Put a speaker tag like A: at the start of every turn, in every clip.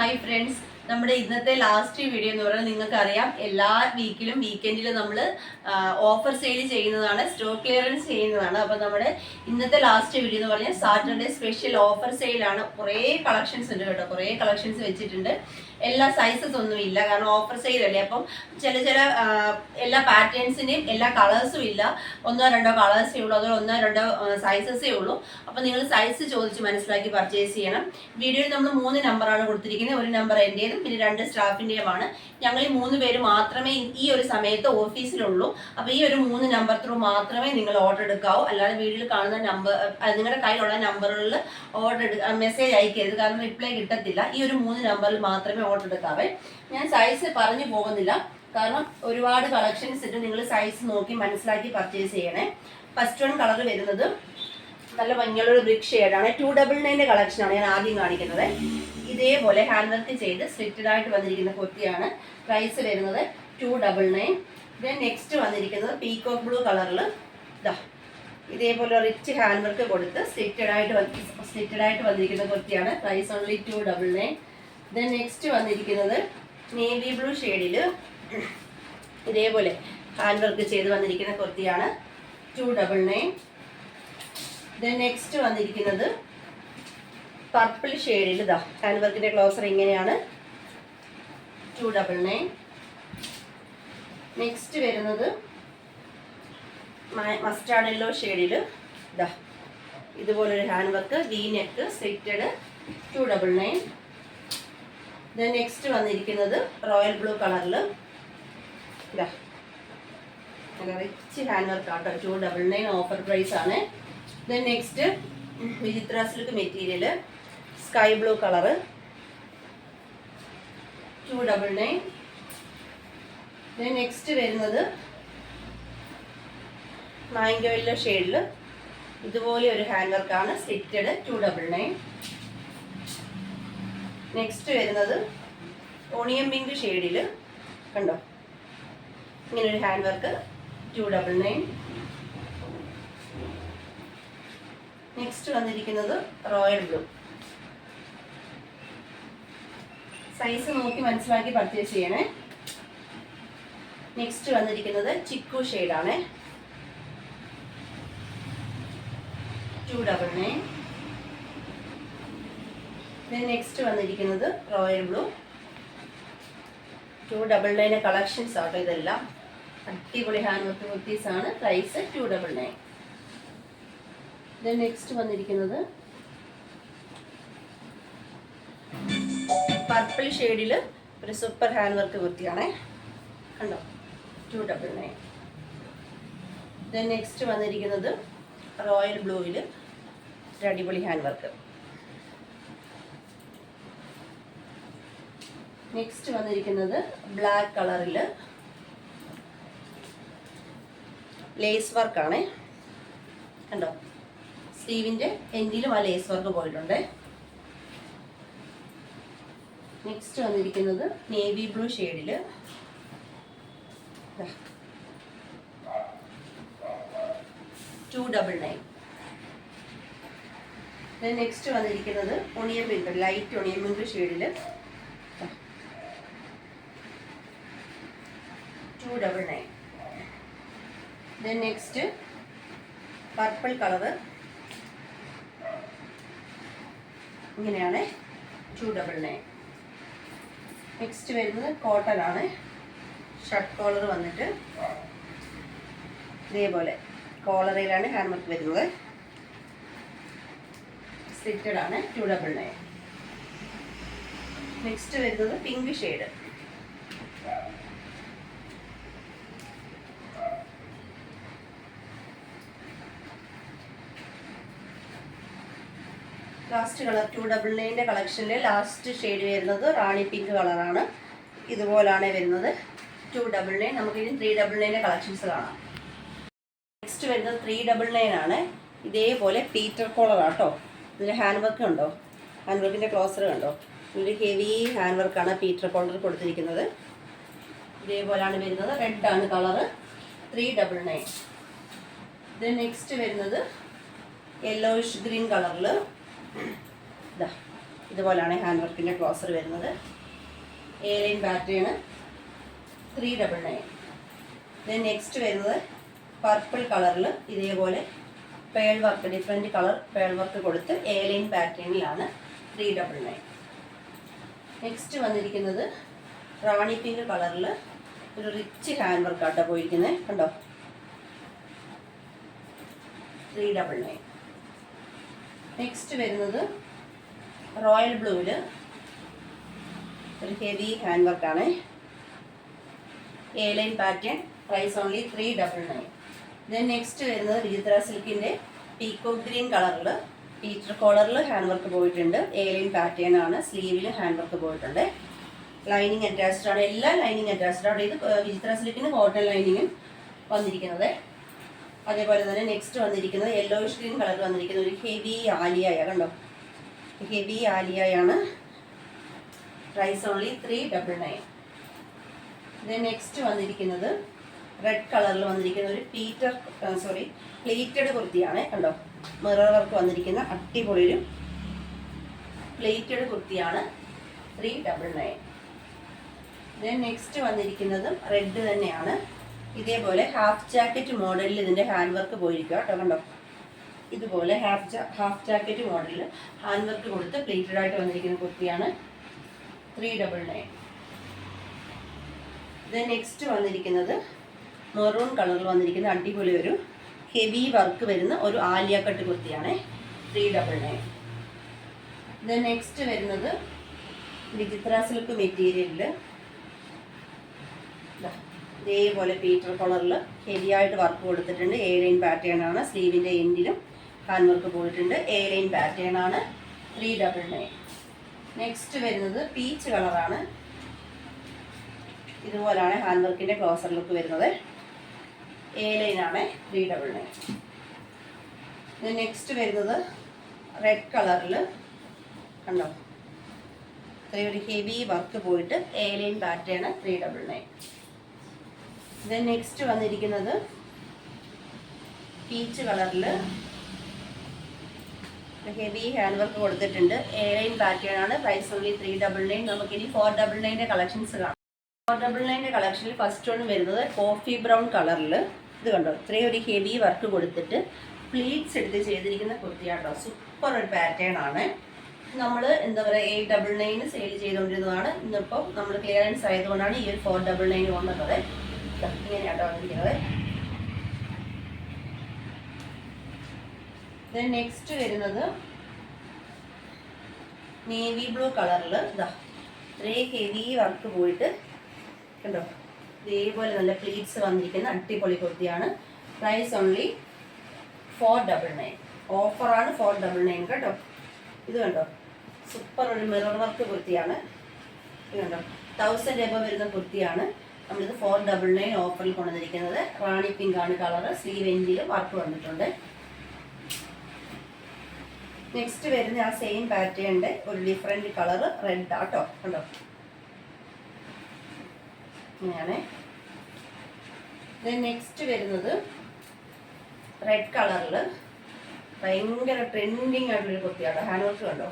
A: Hi friends, നമ്മുടെ ഇന്നത്തെ last video എന്ന് പറഞ്ഞാൽ നിങ്ങൾക്ക് അറിയാം എല്ലാ വീക്കിലും വീക്കെൻഡിലും നമ്മൾ ഓഫർ സെയിൽ ചെയ്യുന്നതാണ് സ്റ്റോക്ക് ക്ലിയറൻസ് ചെയ്യുന്നതാണ്. അപ്പോൾ നമ്മുടെ ഇന്നത്തെ ലാസ്റ്റ് വീഡിയോ എന്ന് പറഞ്ഞാൽ സാറ്റർഡേ സ്പെഷ്യൽ ഓഫർ സെയിലാണ് കുറേ കളക്ഷൻസ് ഉണ്ട് കേട്ടോ. കുറേ കളക്ഷൻസ് വെച്ചിട്ടുണ്ട്. എല്ലാ സൈസസ് ഒന്നും ഇല്ല. കാരണം ഓഫർ സെയിൽ അല്ലേ? അപ്പം ചില ചില എല്ലാ പാറ്റേൺസിന്റെയും എല്ലാ കളേഴ്സും ഇല്ല. ഒന്നോ രണ്ടോ കളേഴ്സേ ഉള്ളൂ. അതോ ഒന്നോ രണ്ടോ സൈസസേ ഉള്ളൂ. അപ്പം നിങ്ങൾ സൈസ് ചോദിച്ച് മനസ്സിലാക്കി പർച്ചേസ് ചെയ്യണം. വീഡിയോയിൽ നമ്മൾ മൂന്ന് നമ്പറാണ് കൊടുത്തിരിക്കുന്നത്. ഒരു നമ്പർ എന്റേതും പിന്നെ രണ്ട് സ്റ്റാഫിന്റെയുമാണ് ഞങ്ങൾ ഈ മൂന്ന് പേര് മാത്രമേ ഈ ഒരു സമയത്ത് ഓഫീസിലുള്ളൂ. അപ്പോൾ ഈ ഒരു മൂന്ന് നമ്പർ ത്രൂ മാത്രമേ നിങ്ങൾ ഓർഡർ എടുക്കാവൂ. അല്ലാതെ വീട്ടിൽ കാണുന്ന നമ്പർ നിങ്ങളുടെ കയ്യിലുള്ള നമ്പറുകളിൽ ഓർഡർ മെസ്സേജ് അയക്കരുത്. കാരണം റിപ്ലൈ കിട്ടത്തില്ല. ഈ ഒരു മൂന്ന് നമ്പറിൽ മാത്രമേ ഓർഡർ എടുക്കാവേ. ഞാൻ സൈസ് പറഞ്ഞു പോകുന്നില്ല. കാരണം ഒരുപാട് കളക്ഷൻസ് ഇട്ട് നിങ്ങൾ സൈസ് നോക്കി മനസ്സിലാക്കി പർച്ചേസ് ചെയ്യണേ. ഫസ്റ്റ് വൺ കളർ വരുന്നത് നല്ല ഭംഗിയുള്ള ഒരു ബ്രിക് ഷെയ്ഡാണ് ടു ഡബിൾ നയന്റെ കളക്ഷനാണ് ഞാൻ ആദ്യം കാണിക്കുന്നത്. ഇതേപോലെ ഹാൻഡ് വർക്ക് ചെയ്ത് സ്ലിറ്റഡ് ആയിട്ട് വന്നിരിക്കുന്ന കുർത്തിയാണ് പ്രൈസ് വരുന്നത് two double nine then next വന്നിരിക്കുന്നത് പീകോക്ക് ബ്ലൂ കളറിൽ ഇതാ ഇതേപോലെ റിച്ച് ഹാൻഡ് വർക്ക് കൊടുത്ത് സ്ലിറ്റഡ് ആയിട്ട് സ്ലിറ്റഡ് ആയിട്ട് വന്നിരിക്കുന്ന കുർത്തിയാണ് price only two double nine then next വന്നിരിക്കുന്നത് നേവി ബ്ലൂ ഷെയ്ഡിൽ ഇതേപോലെ ഹാൻഡ് വർക്ക് ചെയ്ത് വന്നിരിക്കുന്ന കുർത്തിയാണ് two double nine then next വന്നിരിക്കുന്നത് പർപ്പിൾ ഷെയ്ഡിൽ ഇതാ ഹാൻഡ് വർക്കിന്റെ ക്ലോസർ ഇങ്ങനെയാണ്. ടു ഡബിൾ നയൻ നെക്സ്റ്റ് വരുന്നത് മസ്റ്റാർഡ് യെല്ലോ ഷെയ്ഡിൽ ഇതാ ഇതുപോലൊരു hand work V neck സെറ്റഡ് two double nine then next വന്നിരിക്കുന്നത് റോയൽ ബ്ലൂ കളറിൽ ഇതാ റിച്ച് ഹാൻഡ് വർക്ക് ആട്ടോ two double nine offer price ആണ്. Then next Vichitra silk material sky blue colour two double nine next വരുന്നത് mango yellow ഷെയ്ഡിൽ ഇതുപോലെ ഒരു hand വർക്കാണ് stitched two double nine next വരുന്നത് ഓണിയൻ പിങ്ക് ഷെയ്ഡിൽ കണ്ടോ? ഇങ്ങനെ ഒരു hand work two double nine next വന്നിരിക്കുന്നത് റോയൽ ബ്ലൂ സൈസ് നോക്കി മനസ്സിലാക്കി പർച്ചേസ് ചെയ്യണേ. നെക്സ്റ്റ് വന്നിരിക്കുന്നത് ചിക്കു ഷെയ്ഡാണ്. ടു ഡബിൾ നയൻ നെക്സ്റ്റ് വന്നിരിക്കുന്നത് royal blue two double nine collections ആട്ടോ ഇതെല്ലാം. അടിപൊളി ഹാൻഡ് വർക്ക് കുർത്തീസ് ആണ്. Price two double nine next വന്നിരിക്കുന്നത് പർപ്പിൾ ഷെയ്ഡിൽ ഒരു സൂപ്പർ ഹാൻഡ് വർക്ക് കുർത്തിയാണേ. കണ്ടോ? Two double nine then next വന്നിരിക്കുന്നത് റോയൽ ബ്ലൂവിൽ ഒരു അടിപൊളി ഹാൻഡ് വർക്ക് നെക്സ്റ്റ് വന്നിരിക്കുന്നത് ബ്ലാക്ക് കളറിൽ ലേസ് വർക്കാണേ കണ്ടോ? സ്ലീവിന്റെ എൻഡിലും ആ ലേസ് വർക്ക് പോയിട്ടുണ്ട്. നെക്സ്റ്റ് വന്നിരിക്കുന്നത് നേവി ബ്ലൂ ഷെയ്ഡിൽ ടു ഡബിൾ നയൻ നെക്സ്റ്റ് വന്നിരിക്കുന്നത് onion pink light onion pink ഷെയ്ഡിൽ two double nine then next purple colour ഇങ്ങനെയാണ് ടു ഡബിൾ നയൻ നെക്സ്റ്റ് വരുന്നത് കോട്ടൺ ആണ്. ഷർട്ട് കോളർ വന്നിട്ട് ഇതേപോലെ കോളറിലാണ് ഹാൻഡ് വരുന്നത്. സ്ലിറ്റഡ് ആണ് ടു ഡബിൾ നയൻ നെക്സ്റ്റ് വരുന്നത് pink shade last colour two double നയന്റെ കളക്ഷനിൽ ലാസ്റ്റ് ഷെയ്ഡ് വരുന്നത് റാണി പിങ്ക് കളറാണ് ഇതുപോലാണ് വരുന്നത്. ടു ഡബിൾ നയൻ നമുക്കിനി ത്രീ ഡബിൾ നയന്റെ കളക്ഷൻസ് കാണാം. നെക്സ്റ്റ് വരുന്നത് ത്രീ ഡബിൾ നയൻ ആണ്. ഇതേപോലെ പീറ്റർ കോളർ ആട്ടോ ഇതിൽ ഹാൻഡ് വർക്ക് ഉണ്ടോ? ഹാൻഡ് വർക്കിന്റെ ക്ലോസർ കണ്ടോ? ഇതിൽ ഹെവി ഹാൻഡ് വർക്കാണ് പീറ്റർ കോളർ കൊടുത്തിരിക്കുന്നത്. ഇതേപോലാണ് വരുന്നത്. റെഡ് ആണ് കളറ് ത്രീ ഡബിൾ നയൻ ഇത് നെക്സ്റ്റ് വരുന്നത് യെല്ലോയിഷ് ഗ്രീൻ കളറിൽ ഇതാ ഇതുപോലെയാണ് ഹാൻഡ് വർക്കിന്റെ ക്ലോസർ വരുന്നത്. A line pattern three double nine then next വരുന്നത് പർപ്പിൾ കളറിൽ ഇതേപോലെ pearl work different colour pearl work കൊടുത്ത് എ ലൈൻ പാറ്റേണിലാണ് ത്രീ ഡബിൾ നയൻ നെക്സ്റ്റ് വന്നിരിക്കുന്നത് റാണി പിങ്ക് കളറിൽ ഒരു റിച്ച് ഹാൻഡ് വർക്കാട്ടോ പോയിരിക്കുന്നത് കണ്ടോ? ത്രീ ഡബിൾ നയൻ നെക്സ്റ്റ് വരുന്നത് റോയൽ ബ്ലൂവിൽ ഒരു ഹെവി ഹാൻഡ് വർക്കാണ് A line pattern price only three double nine then next വരുന്നത് വിചിത്ര സിൽക്കിന്റെ പീക്കോ ഗ്രീൻ കളറിൽ പീറ്റർ കോളറിൽ ഹാൻഡ് വർക്ക് പോയിട്ടുണ്ട്. എ ലൈൻ പാറ്റേൺ ആണ് സ്ലീവിൽ ഹാൻഡ് വർക്ക് പോയിട്ടുണ്ട്. ലൈനിങ് അറ്റാച്ച്ഡ് ആണ് എല്ലാ ലൈനിങ് അറ്റാച്ച്ഡ് ആണ്. ഇത് വിചിത്ര സിൽക്കിന് കോട്ടൺ ലൈനിങ്ങും വന്നിരിക്കുന്നത്. അതേപോലെ തന്നെ നെക്സ്റ്റ് വന്നിരിക്കുന്നത് യെല്ലോയിഷ് ഗ്രീൻ കളർ വന്നിരിക്കുന്ന ഒരു ഹെവി ആലിയായ കണ്ടോ? Heavy ആലിയായാണ് price only three double nine then next വന്നിരിക്കുന്നത് റെഡ് കളറിൽ വന്നിരിക്കുന്ന ഒരു പീറ്റർ സോറി പ്ലേറ്റഡ് കുർത്തിയാണ് കണ്ടോ? മിറർ വർക്ക് വന്നിരിക്കുന്ന അടിപൊളി ഒരു പ്ലേറ്റഡ് കുർത്തിയാണ് three double nine then next വന്നിരിക്കുന്നതും red തന്നെയാണ്. ഇതേപോലെ ഹാഫ് ജാക്കറ്റ് മോഡലിൽ ഇതിന്റെ ഹാൻഡ് വർക്ക് പോയിരിക്കുക കേട്ടോ കണ്ടോ? ഇതുപോലെ ഹാഫ് ജാ ഹാഫ് ജാക്കറ്റ് മോഡലിൽ ഹാൻഡ് വർക്ക് കൊടുത്ത് പ്ലേറ്റഡ് ആയിട്ട് വന്നിരിക്കുന്ന കുർത്തിയാണ് three double nine then next വന്നിരിക്കുന്നത് മെറൂൺ കളറിൽ വന്നിരിക്കുന്ന അടിപൊളി ഒരു ഹെവി വർക്ക് വരുന്ന ഒരു ആലിയ കട്ട് കുർത്തിയാണ് three double nine then next വരുന്നത് വിചിത്ര സിൽക്ക് മെറ്റീരിയലിൽ ഇതേപോലെ പീറ്റർ കളറിൽ ഹെവിയായിട്ട് വർക്ക് കൊടുത്തിട്ടുണ്ട്. എ ലൈൻ പാറ്റേൺ ആണ്. സ്ലീവിന്റെ എൻഡിലും ഹാൻഡ് വർക്ക് പോയിട്ടുണ്ട്. എ ലൈൻ പാറ്റേൺ ആണ്. ത്രീ ഡബിൾ നയൻ നെക്സ്റ്റ് വരുന്നത് പീച്ച് കളറാണ് ഇതുപോലാണ് ഹാൻഡ് വർക്കിന്റെ ക്ലോസർ ലുക്ക് വരുന്നത്. എ ലൈൻ ലൈനാണ് ത്രീ ഡബിൾ നയൻ നെക്സ്റ്റ് വരുന്നത് റെഡ് കളറിൽ കണ്ടോ? ഇത്രയും ഒരു ഹെവി വർക്ക് പോയിട്ട് A line pattern three double nine then next വന്നിരിക്കുന്നത് പീച്ച് കളറിൽ ഹെവി ഹാൻഡ് വർക്ക് കൊടുത്തിട്ടുണ്ട്. എ ലൈൻ പാറ്റേൺ ആണ്. Price only three double nine നമുക്കിനി ഫോർ ഡബിൾ നയന്റെ കളക്ഷൻസ് കാണാം. ഫോർ ഡബിൾ നയന്റെ കളക്ഷനിൽ ഫസ്റ്റ് വൺ വരുന്നത് കോഫി ബ്രൗൺ കളറിൽ ഇത് കണ്ടോ? ഇത്രയും ഒരു ഹെവി വർക്ക് കൊടുത്തിട്ട് പ്ലീറ്റ്സ് എടുത്ത് ചെയ്തിരിക്കുന്ന കുർത്തിയാട്ടോ സൂപ്പർ ഒരു പാറ്റേൺ ആണ്. നമ്മൾ എന്താ പറയുക എയ്റ്റ് ഡബിൾ നയൻ സെയിൽ ചെയ്തുകൊണ്ടിരുന്നതാണ് ഇന്നിപ്പോൾ നമ്മൾ ക്ലിയറൻസ് ആയതുകൊണ്ടാണ് ഈ ഒരു ഫോർ ഡബിൾ നയൻ കൊണ്ടുവന്നത്. ദാ ഇങ്ങനെയാട്ടോ വന്നിരിക്കുന്നത്. ദെൻ നെക്സ്റ്റ് വരുന്നത് നേവി ബ്ലൂ കളറിൽ ഇതാ ഇത്രയും ഹെവി വർക്ക് പോയിട്ട് കണ്ടോ? ഇതേപോലെ നല്ല പ്ലീറ്റ്സ് വന്നിരിക്കുന്ന അടിപൊളി കുർത്തിയാണ്. Price only four double nine ഓഫറാണ് ഫോർ ഡബിൾ നയൻ കേട്ടോ. ഇത് കണ്ടോ? സൂപ്പർ ഒരു മിറർ വർക്ക് കുർത്തിയാണ്. ഇത് കണ്ടോ? തൗസൻഡ് എബോ വരുന്ന കുർത്തിയാണ്. നമ്മളിത് ഫോർ ഡബിൾ നയൻ ഓഫറിൽ കൊണ്ടുവന്നിരിക്കുന്നത്. റാണി പിങ്ക് ആണ് കളർ സ്ലീവ് എൻഡിൽ വർക്ക് വന്നിട്ടുണ്ട്. നെക്സ്റ്റ് വരുന്ന ആ സെയിം പാറ്റേണിന്റെ ഒരു ഡിഫറെന്റ് കളർ റെഡ് ആട്ടോ കണ്ടോ? ഇങ്ങനെയാണ്. നെക്സ്റ്റ് വരുന്നത് റെഡ് കളറിൽ ഭയങ്കര ട്രെൻഡിങ് ആയിട്ടുള്ളൊരു കുത്തിയാണ് ഹാൻഡ് വർക്ക് കണ്ടോ?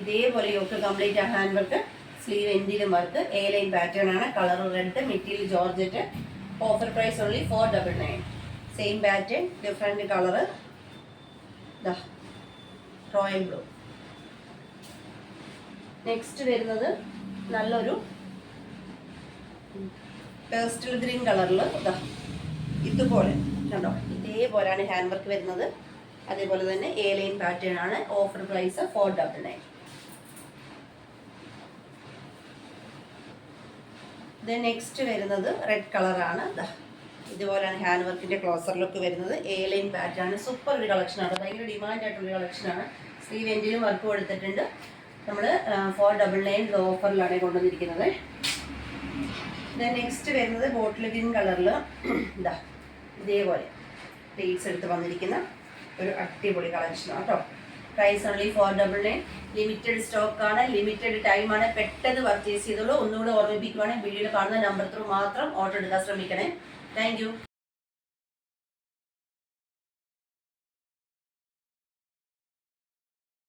A: ഇതേപോലെ യോക്ക് കംപ്ലീറ്റ് ആ ഹാൻഡ് വർക്ക് സ്ലീവ് എൻഡിലും വർക്ക് എ ലൈൻ പാറ്റേൺ ആണ്. Colour red material georgette offer price only four double nine same pattern different colour royal blue next വരുന്നത് നല്ലൊരു പേസ്റ്റൽ ഗ്രീൻ കളറിൽ ഇതാ ഇതുപോലെ കണ്ടോ? ഇതേപോലെയാണ് ഹാൻഡ് വർക്ക് വരുന്നത്. അതേപോലെ തന്നെ എ ലൈൻ പാറ്റേൺ ആണ്. Offer price four double nine then next red red കളറാണ് ഇതുപോലെയാണ് ഹാൻഡ് വർക്കിന്റെ ക്ലോസർ ലുക്ക് വരുന്നത്. എ ലൈൻ പാറ്റേൺ സൂപ്പർ ഒരു കളക്ഷനാണ് ഭയങ്കര ഡിമാൻഡ് ആയിട്ടുള്ള കളക്ഷനാണ് സ്ലീവ് എൻഡിലും വർക്ക് കൊടുത്തിട്ടുണ്ട്. നമ്മൾ ഫോർ ഡബിൾ നയൻ ഓഫറിലാണ് കൊണ്ടുവന്നിരിക്കുന്നത്. ദെൻ നെക്സ്റ്റ് വരുന്നത് ബോട്ടിൽ ഗ്രീൻ കളറിൽ ഇതാ ഇതേപോലെ. പ്ലേറ്റ്സ് എടുത്ത് വന്നിരിക്കുന്ന ഒരു അടിപൊളി കളക്ഷനാണ് കേട്ടോ price only four double nine limited stock ആണ്. ലിമിറ്റഡ് ടൈമാണ് പെട്ടെന്ന് പർച്ചേസ് ചെയ്തോളൂ ഒന്നുകൂടെ ഓർമ്മിപ്പിക്കുവാണെങ്കിൽ വീഡിയോയിൽ കാണുന്ന നമ്പർ ത്രൂ മാത്രം ഓർഡർ എടുക്കാൻ ശ്രമിക്കണേ. താങ്ക്